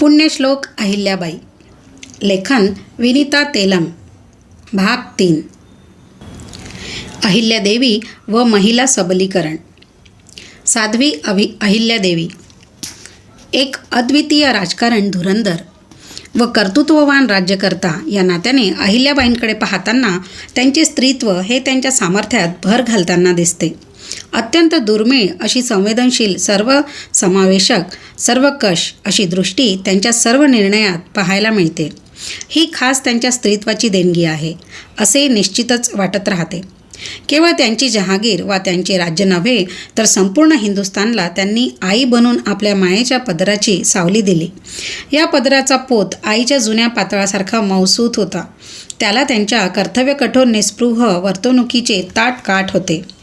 पुण्यश्लोक अहिल्याबाई. लेखन विनिता तेलम. भाग तीन. अहिल्यादेवी व महिला सबलीकरण. साध्वी अभि अहिल्यादेवी. एक अद्वितीय राजकारण धुरंधर व कर्तृत्ववान राज्यकर्ता या नात्याने अहिल्याबाईंकडे पाहताना त्यांचे स्त्रीत्व हे त्यांच्या सामर्थ्यात भर घालताना दिसते. अत्यंत दुर्मिळ अशी संवेदनशील सर्व समावेशक सर्वकष अशी दृष्टी त्यांच्या सर्व निर्णयात पाहायला मिळते. ही खास त्यांच्या स्त्रीत्वाची देणगी आहे असे निश्चितच वाटत राहते. केवळ त्यांची जहागीर वा त्यांचे राज्य नव्हे तर संपूर्ण हिंदुस्थानला त्यांनी आई बनून आपल्या मायेच्या पदराची सावली दिली. या पदराचा पोत आईच्या जुन्या पातळासारखा मौसूत होता. त्याला त्यांच्या कर्तव्यकठोर निस्पृह वर्तणुकीचे ताट काठ होते.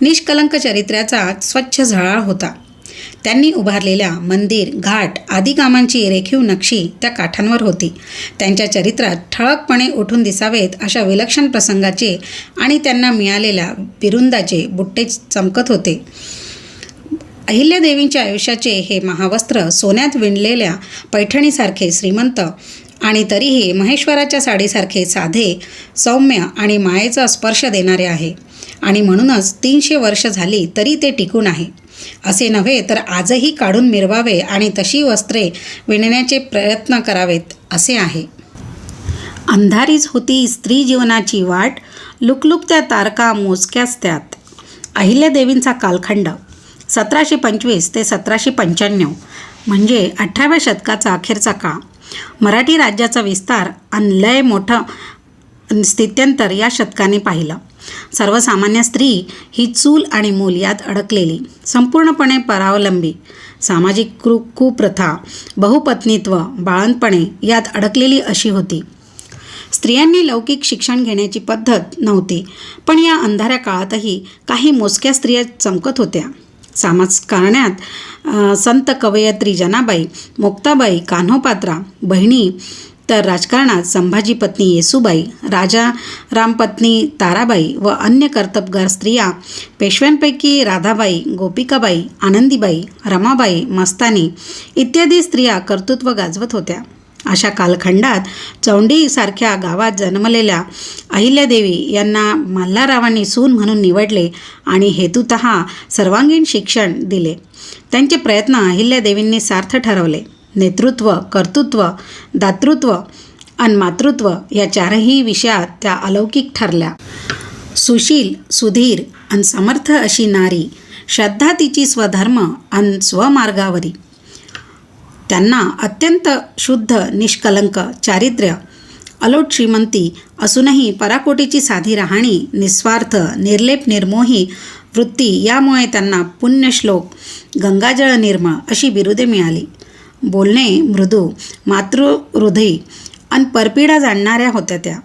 निष्कलंक चरित्र्याचा स्वच्छ झळाळ होता. त्यांनी उभारलेल्या मंदिर घाट आदी कामांची रेखीव नक्षी त्या काठांवर होती. त्यांच्या चरित्रात ठळकपणे उठून दिसावेत अशा विलक्षण प्रसंगाचे आणि त्यांना मिळालेल्या बिरुंदाचे बुट्टे चमकत होते. अहिल्यादेवींच्या आयुष्याचे हे महावस्त्र सोन्यात विणलेल्या पैठणीसारखे श्रीमंत आणि तरीही महेश्वराच्या साडीसारखे साधे सौम्य आणि मायेचा स्पर्श देणारे आहे. आणि म्हणूनच तीनशे वर्ष झाली तरी ते टिकून आहे. असे नव्हे तर आजही काढून मिरवावे आणि तशी वस्त्रे विणण्याचे प्रयत्न करावेत असे आहे. अंधारीच होती स्त्री जीवनाची वाट लुकलुकत्या तारका मोजक्याच त्यात. अहिल्यादेवींचा कालखंड सतराशे पंचवीस ते सतराशे पंच्याण्णव म्हणजे अठराव्या शतकाचा अखेरचा काळ. मराठी राज्याचा विस्तार आणि लय मोठं स्थित्यंतर या शतकाने पाहिलं. सर्वसामान्य स्त्री ही चूल आणि मूल यात अडकलेली संपूर्णपणे परावलंबी. सामाजिक कृ कुप्रथा बहुपत्नीत्व बाळणपणे यात अडकलेली अशी होती. स्त्रियांनी लौकिक शिक्षण घेण्याची पद्धत नव्हती पण या अंधाऱ्या काळातही काही मोजक्या स्त्रिया चमकत होत्या. समाजकारण्यात संत कवयत्री जनाबाई मुक्ताबाई कान्होपात्रा बहिणी तर राजकारणात संभाजी पत्नी येसूबाई राजा रामपत्नी ताराबाई व अन्य कर्तबगार स्त्रिया पेशव्यांपैकी राधाबाई गोपिकाबाई आनंदीबाई रमाबाई मस्तानी इत्यादी स्त्रिया कर्तृत्व गाजवत होत्या. अशा कालखंडात चौंडीसारख्या गावात जन्मलेल्या अहिल्यादेवी यांना मल्हारावांनी सून म्हणून निवडले आणि हेतुत सर्वांगीण शिक्षण दिले. त्यांचे प्रयत्न अहिल्यादेवींनी सार्थ ठरवले. नेतृत्व कर्तृत्व दातृत्व आणि मातृत्व या चारही विषयात त्या अलौकिक ठरल्या. सुशील सुधीर आणि समर्थ अशी नारी श्रद्धा तिची स्वधर्म आणि स्वमार्गावरी. त्यांना अत्यंत शुद्ध निष्कलंक चारित्र्य अलोट श्रीमंती असूनही पराकोटीची साधी राहणी निस्वार्थ निर्लेप निर्मोही वृत्ती यामुळे त्यांना पुण्यश्लोक गंगाजळ निर्मळ अशी बिरुदे मिळाली. बोलणे मृदू मातृहृदयी आणि परपिडा जाणणाऱ्या होत्या त्या.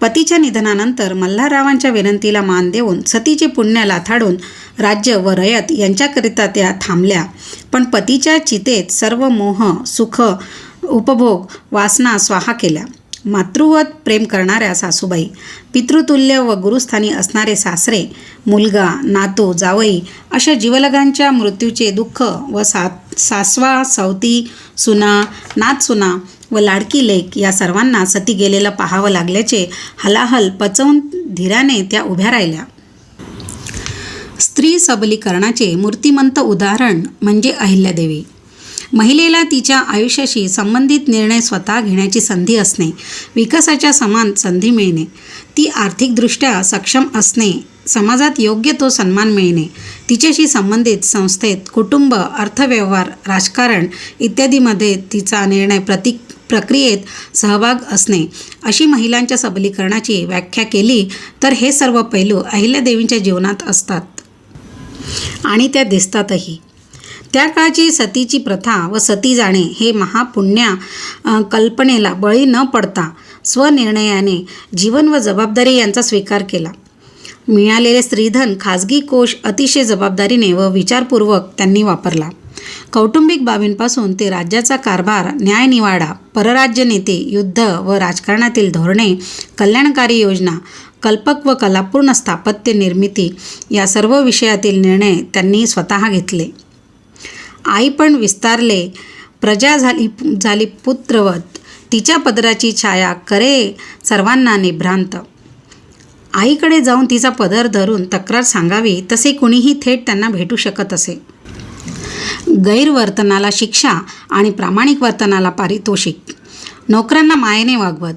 पतीच्या निधनानंतर मल्हाररावांच्या विनंतीला मान देऊन सतीचे पुण्य लाथाडून राज्य व रयत यांच्याकरिता त्या थांबल्या. पण पतीच्या चितेत सर्व मोह सुख उपभोग वासना स्वाहा केल्या. मातृवत प्रेम करणाऱ्या सासूबाई पितृतुल्य व गुरुस्थानी असणारे सासरे मुलगा नातू जावई अशा जीवलगांच्या मृत्यूचे दुःख व सा सासवा सावती सुना नातसुना व लाडकी लेक या सर्वांना सती गेलेलं पाहावं लागल्याचे हलाहल पचवून धीराने त्या उभ्या राहिल्या. स्त्री सबलीकरणाचे मूर्तिमंत उदाहरण म्हणजे अहिल्यादेवी. महिलेला तिच्या आयुष्याशी संबंधित निर्णय स्वतः घेण्याची संधी असणे विकासाच्या समान संधी मिळणे ती आर्थिकदृष्ट्या सक्षम असणे समाजात योग्य तो सन्मान मिळणे तिच्याशी संबंधित संस्थेत कुटुंब अर्थव्यवहार राजकारण इत्यादीमध्ये तिचा निर्णय प्रतीक प्रक्रियेत सहभाग असणे अशी महिलांच्या सबलीकरणाची व्याख्या केली तर हे सर्व पैलू अहिल्यादेवींच्या जीवनात असतात. आणि त्या दिसतातही. त्या काळची सतीची प्रथा व सती जाणे हे महापुण्या कल्पनेला बळी न पडता स्वनिर्णयाने जीवन व जबाबदारी यांचा स्वीकार केला. मिळालेले स्त्रीधन खाजगी कोश अतिशय जबाबदारीने व विचारपूर्वक त्यांनी वापरला. कौटुंबिक बाबींपासून ते राज्याचा कारभार न्यायनिवाडा परराज्य नेते युद्ध व राजकारणातील धोरणे कल्याणकारी योजना कल्पक व कलापूर्ण स्थापत्य निर्मिती या सर्व विषयातील निर्णय त्यांनी स्वतः घेतले. आई पण विस्तारले. प्रजा झाली झाली पुत्रवत. तिच्या पदराची छाया करे सर्वांना निभ्रांत. आईकडे जाऊन तिचा पदर धरून तक्रार सांगावी तसे कुणीही थेट त्यांना भेटू शकत असे. गैरवर्तनाला शिक्षा आणि प्रामाणिक वर्तनाला पारितोषिक. नोकरांना मायेने वागवत.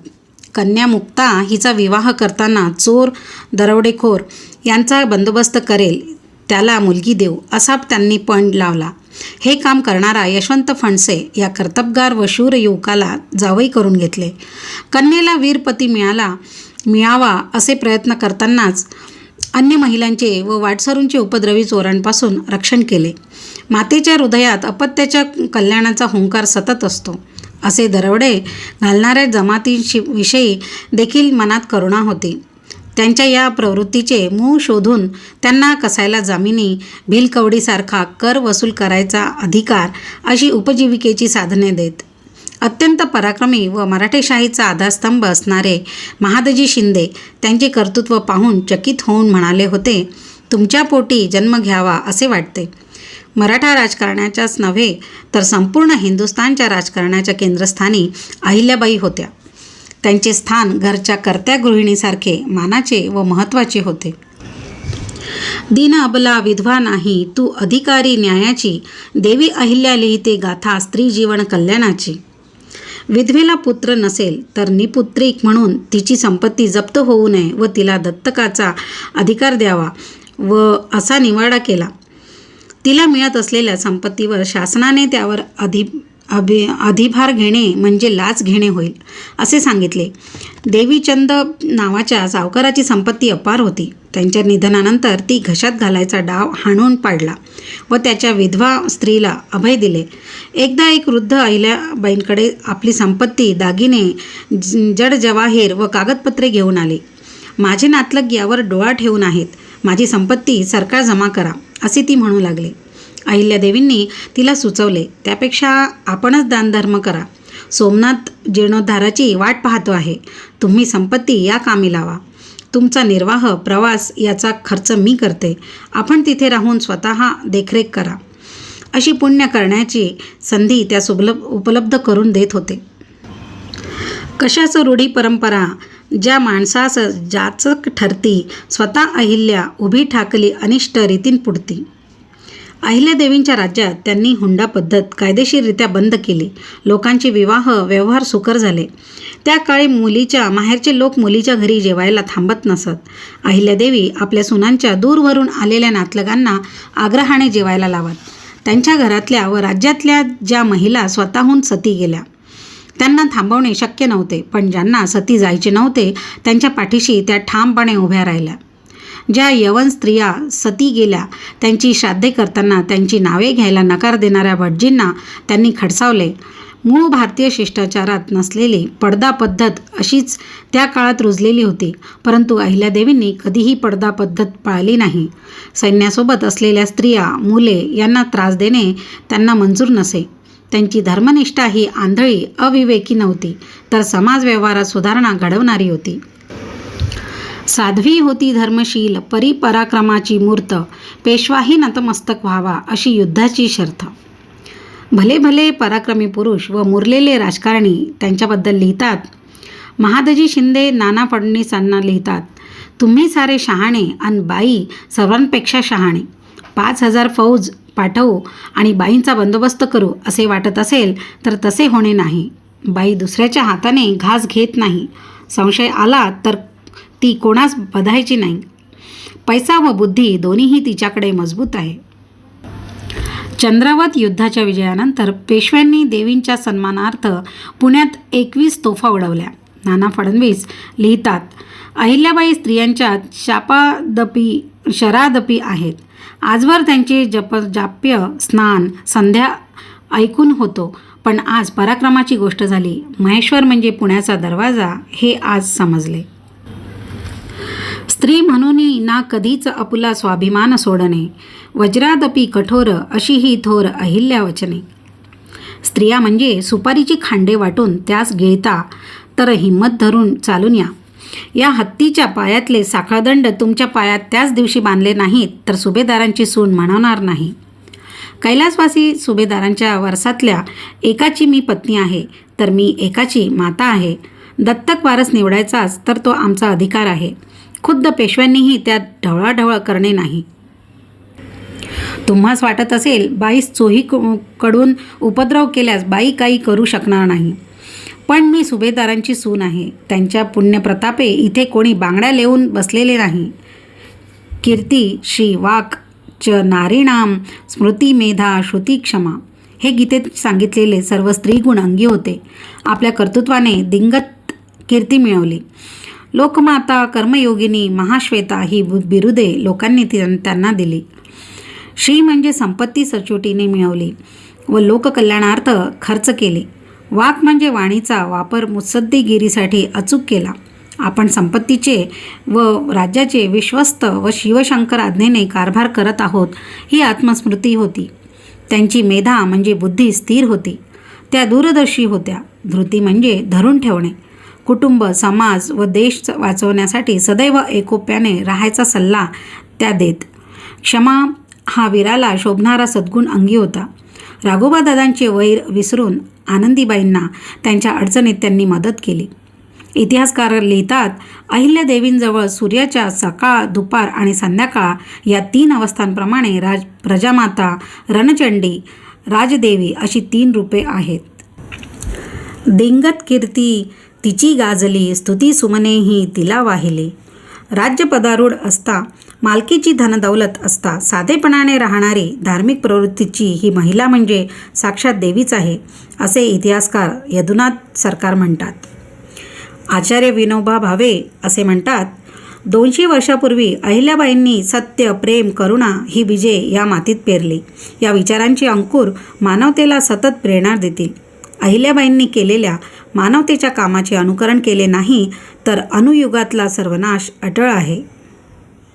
कन्या मुक्ता हिचा विवाह करताना चोर दरोडेखोर यांचा बंदोबस्त करेल त्याला मुलगी देऊ असा त्यांनी पण लावला. हे काम करणारा यशवंत फणसे या कर्तबगार व शूर युवकाला जावई करून घेतले. कन्येला वीरपती मिळाला मिळावा असे प्रयत्न करतानाच अन्य महिलांचे व वाटसरूंचे उपद्रवी चोरांपासून रक्षण केले. मातेच्या हृदयात अपत्याच्या कल्याणाचा हुंकार सतत असतो. असे दरवडे घालणाऱ्या जमातींशी विषयी देखील मनात करुणा होती. त्यांच्या या प्रवृत्तीचे मूळ शोधून त्यांना कसायला जामिनी भिलकवडीसारखा कर वसूल करायचा अधिकार अशी उपजीविकेची साधने देत. अत्यंत पराक्रमी व मराठेशाहीचा आधारस्तंभ असणारे महादजी शिंदे त्यांचे कर्तृत्व पाहून चकित होऊन म्हणाले होते तुमच्या पोटी जन्म घ्यावा असे वाटते. मराठा राजकारणाच्याच नव्हे तर संपूर्ण हिंदुस्थानच्या राजकारणाच्या केंद्रस्थानी अहिल्याबाई होत्या. त्यांचे स्थान घरच्या कर्त्या गृहिणीसारखे मानाचे व महत्त्वाचे होते. दीन अबला विधवा नाही तू अधिकारी न्यायाची देवी अहिल्या लिहिते गाथा स्त्री जीवन कल्याणाची. विधवेला पुत्र नसेल तर निपुत्रिक म्हणून तिची संपत्ती जप्त होऊ नये व तिला दत्तकाचा अधिकार द्यावा व असा निवाडा केला. तिला मिळत असलेल्या संपत्तीवर शासनाने त्यावर अधि अभि अधिभार घेणे म्हणजे लाच घेणे होईल असे सांगितले. देवीचंद नावाच्या सावकाराची संपत्ती अपार होती. त्यांच्या निधनानंतर ती घशात घालायचा डाव हाणून पाडला व त्याच्या विधवा स्त्रीला अभय दिले. एकदा एक वृद्ध अहिल्याबाईंकडे आपली संपत्ती दागिने ज- जड व कागदपत्रे घेऊन आले. माझे नातलग यावर डोळा ठेवून आहेत. माझी संपत्ती सरकार जमा करा असे ती म्हणू लागले. अहिल्यादेवींनी तिला सुचवले त्यापेक्षा आपणच दानधर्म करा. सोमनाथ जीर्णोद्धाराची वाट पाहतो आहे. तुम्ही संपत्ती या कामी लावा. तुमचा निर्वाह प्रवास याचा खर्च मी करते. आपण तिथे राहून स्वतः देखरेख करा. अशी पुण्य करण्याची संधी त्या सुलभ उपलब्ध करून देत होते. कशाचं रूढी परंपरा ज्या माणसास जाचक ठरती स्वतः अहिल्या उभी ठाकली अनिष्ट रीतीन पुढती. अहिल्यादेवींच्या राज्यात त्यांनी हुंडा पद्धत कायदेशीररित्या बंद केली. लोकांचे विवाह व्यवहार सुकर झाले. त्या काळी मुलीच्या माहेरचे लोक मुलीच्या घरी जेवायला थांबत नसत. अहिल्यादेवी आपल्या सुनांच्या दूरवरून आलेल्या नातलगांना आग्रहाने जेवायला लावत. त्यांच्या घरातल्या व राज्यातल्या ज्या महिला स्वतःहून सती गेल्या. त्यांना थांबवणे शक्य नव्हते पण ज्यांना सती जायचे नव्हते त्यांच्या पाठीशी त्या ठामपणे उभ्या राहिल्या. ज्या यवन स्त्रिया सती गेल्या त्यांची श्राद्धे करताना त्यांची नावे घ्यायला नकार देणाऱ्या भटजींना त्यांनी खडसावले. मूळ भारतीय शिष्टाचारात नसलेली पडदा पद्धत अशीच त्या काळात रुजलेली होती परंतु अहिल्यादेवींनी कधीही पडदा पद्धत पाळली नाही. सैन्यासोबत असलेल्या स्त्रिया मुले यांना त्रास देणे त्यांना मंजूर नसे. त्यांची धर्मनिष्ठा ही आंधळी अविवेकी नव्हती तर समाज व्यवहारात सुधारणा घडवणारी होती. साध्वी होती धर्मशील परिपराक्रमाची मूर्त पेशवाही नतमस्तक व्हावा अशी युद्धाची शर्थ. भले भले पराक्रमी पुरुष व मुरलेले राजकारणी त्यांच्याबद्दल लिहितात महादजी शिंदे नाना फडणवीसांना लिहितात तुम्ही सारे शहाणे आणि बाई सर्वांपेक्षा शहाणे. पाच हजार फौज पाठवू आणि बाईंचा बंदोबस्त करू असे वाटत असेल तर तसे होणे नाही. बाई दुसऱ्याच्या हाताने घास घेत नाही. संशय आला तर ती कोणास बधायची नाही. पैसा व बुद्धी दोन्हीही तिच्याकडे मजबूत आहे. चंद्रावत युद्धाच्या विजयानंतर पेशव्यांनी देवींच्या सन्मानार्थ पुण्यात एकवीस तोफा उडवल्या. नाना फडणवीस लिहितात अहिल्याबाई स्त्रियांच्या शापादपी शरादपी आहेत. आजवर त्यांचे जप जाप्य स्नान संध्या ऐकून होतो पण आज पराक्रमाची गोष्ट झाली. महेश्वर म्हणजे पुण्याचा दरवाजा हे आज समजले. स्त्री म्हणूनही ना कधीच अपुला स्वाभिमान सोडणे. वज्रादपी कठोर अशी ही थोर अहिल्या वचने स्त्रिया म्हणजे सुपारीची खांडे वाटून त्यास गिळता तर हिंमत धरून चालून या. या हत्तीच्या पायातले साखळदंड तुमच्या पायात त्याच दिवशी बांधले नाहीत तर सुभेदारांची सून म्हणवणार नाही. कैलासवासी सुभेदारांच्या वारसातल्या एकाची मी पत्नी आहे तर मी एकाची माता आहे. दत्तक वारस निवडायचाच तर तो आमचा अधिकार आहे. खुद्द पेशव्यांनीही त्यात ढवळाढवळ करणे नाही. तुम्हास वाटत असेल बाईस चोही कडून उपद्रव केल्यास बाई काही करू शकणार नाही. पण मी सुभेदारांची सून आहे. त्यांच्या पुण्यप्रतापे इथे कोणी बांगड्या लेऊन बसलेले नाही. कीर्ती श्री वाक च नारीणाम स्मृती मेधा श्रुती क्षमा. हे गीतेत सांगितलेले सर्व स्त्रीगुण अंगी होते. आपल्या कर्तृत्वाने दिंगत कीर्ती मिळवली. लोकमाता कर्मयोगिनी महाश्वेता ही बु- बिरुदे लोकांनी ती- त्यांना दिली. श्री म्हणजे संपत्ती सचोटीने मिळवली व लोककल्याणार्थ खर्च केले. वाक म्हणजे वाणीचा वापर मुत्सद्दीगिरीसाठी अचूक केला. आपण संपत्तीचे व राज्याचे विश्वस्त व शिवशंकर आज्ञेने कारभार करत आहोत ही आत्मस्मृती होती. त्यांची मेधा म्हणजे बुद्धी स्थिर होती. त्या दूरदर्शी होत्या. धृती म्हणजे धरून ठेवणे. कुटुंब समाज व देश वाचवण्यासाठी सदैव एकोप्याने राहायचा सल्ला त्या देत. क्षमा हा वीराला शोभणारा सद्गुण अंगी होता. राघोबादादांचे वैर विसरून आनंदीबाईंना त्यांच्या अडचणीत त्यांनी मदत केली. इतिहासकार लिहितात अहिल्यादेवींजवळ सूर्याच्या सकाळ दुपार आणि संध्याकाळ या तीन अवस्थांप्रमाणे राज प्रजामाता रणचंडी राजदेवी अशी तीन रूपे आहेत. दिंगत कीर्ती तिची गाजली स्तुती सुमनेही तिला वाहिली. राज्य पदारूढ असता मालकीची धनदौलत असता साधेपणाने राहणारी धार्मिक प्रवृत्तीची ही महिला म्हणजे साक्षात देवीच आहे असे इतिहासकार यदुनाथ सरकार म्हणतात. आचार्य विनोबा भावे असे म्हणतात दोनशे वर्षापूर्वी अहिल्याबाईंनी सत्य प्रेम करुणा ही विजय या मातीत पेरली. या विचारांची अंकुर मानवतेला सतत प्रेरणा देतील. अहिल्याबाईंनी केलेल्या मानवतेच्या कामाचे अनुकरण केले नाही तर अनुयुगातला सर्वनाश अटळ आहे.